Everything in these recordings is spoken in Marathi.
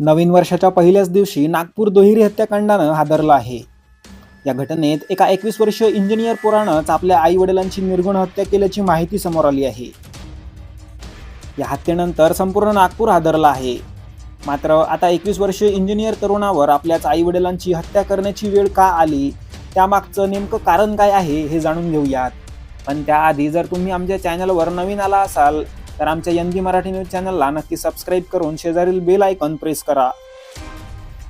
नवीन वर्षाच्या पहिल्याच दिवशी नागपूर दुहेरी हत्याकांडानं हादरलं आहे. या घटनेत एका एकवीस वर्षीय इंजिनियर पोरानंच आपल्या आई वडिलांची निर्गुण हत्या केल्याची माहिती समोर आली आहे. या हत्येनंतर संपूर्ण नागपूर हादरला आहे. मात्र आता एकवीस वर्षीय इंजिनियर तरुणावर आपल्याच आई वडिलांची हत्या करण्याची वेळ का आली? त्यामागचं नेमकं कारण काय आहे हे जाणून घेऊयात. पण त्याआधी जर तुम्ही आमच्या चॅनलवर नवीन आला असाल तर आमच्या यंदी मराठी न्यूज चॅनलला नक्की सबस्क्राईब करून शेजारील बेल आयकॉन प्रेस करा.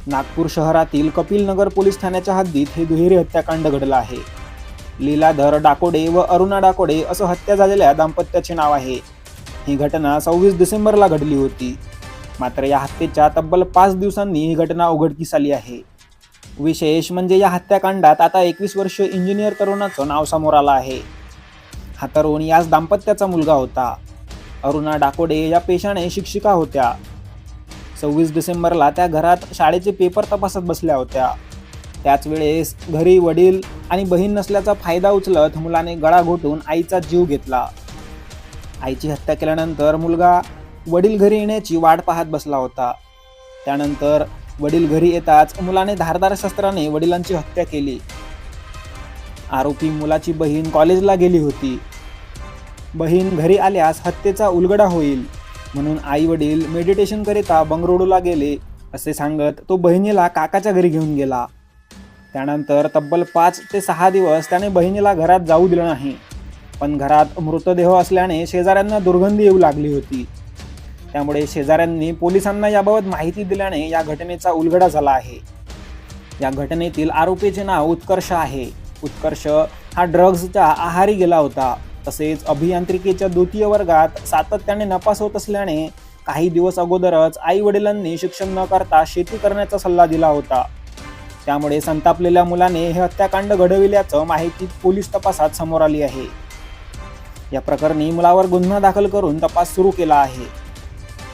नागपूर शहरातील कपिल नगर पोलीस ठाण्याच्या हद्दीत हे दुहेरी हत्याकांड घडलं आहे. लीलाधर डाकोडे व अरुणा डाकोडे असं हत्या झालेल्या दाम्पत्याचे नाव आहे. ही घटना सव्वीस डिसेंबरला घडली होती. मात्र या हत्येच्या तब्बल पाच दिवसांनी ही घटना उघडकीस आली आहे. विशेष म्हणजे या हत्याकांडात आता एकवीस वर्षीय इंजिनियर तरुणाचं नाव समोर आलं आहे. हा तरुण याच दाम्पत्याचा मुलगा होता. अरुणा डाकोडे या पेशाने शिक्षिका होत्या. सव्वीस डिसेंबरला त्या घरात शाळेचे पेपर तपासत बसल्या होत्या. त्याच वेळेस घरी वडील आणि बहीण नसल्याचा फायदा उचलत मुलाने गळा घोटून आईचा जीव घेतला. आईची हत्या केल्यानंतर मुलगा वडील घरी येण्याची वाट पाहत बसला होता. त्यानंतर वडील घरी येताच मुलाने धारदार शस्त्राने वडिलांची हत्या केली. आरोपी मुलाची बहीण कॉलेजला गेली होती. बहीण घरी आल्यास हत्येचा उलगडा होईल म्हणून आई वडील मेडिटेशनकरिता बंगरोडूला गेले असे सांगत तो बहिणीला काकाच्या घरी घेऊन गेला. त्यानंतर तब्बल पाच ते सहा दिवस त्याने बहिणीला घरात जाऊ दिलं नाही. पण घरात मृतदेह असल्याने शेजाऱ्यांना दुर्गंधी येऊ लागली होती. त्यामुळे शेजाऱ्यांनी पोलिसांना याबाबत माहिती दिल्याने या घटनेचा उलगडा झाला आहे. या घटनेतील आरोपीचे नाव उत्कर्ष आहे. उत्कर्ष हा ड्रग्जच्या आहारी गेला होता. तसेच अभियांत्रिकीच्या द्वितीय वर्गात सातत्याने नपास होत असल्याने काही दिवस अगोदरच आई वडिलांनी शिक्षण न करता शेती करण्याचा सल्ला दिला होता. त्यामुळे संतापलेल्या मुलाने हे हत्याकांड घडविल्याचं माहिती पोलीस तपासात समोर आली आहे. या प्रकरणी मुलावर गुन्हा दाखल करून तपास सुरू केला आहे.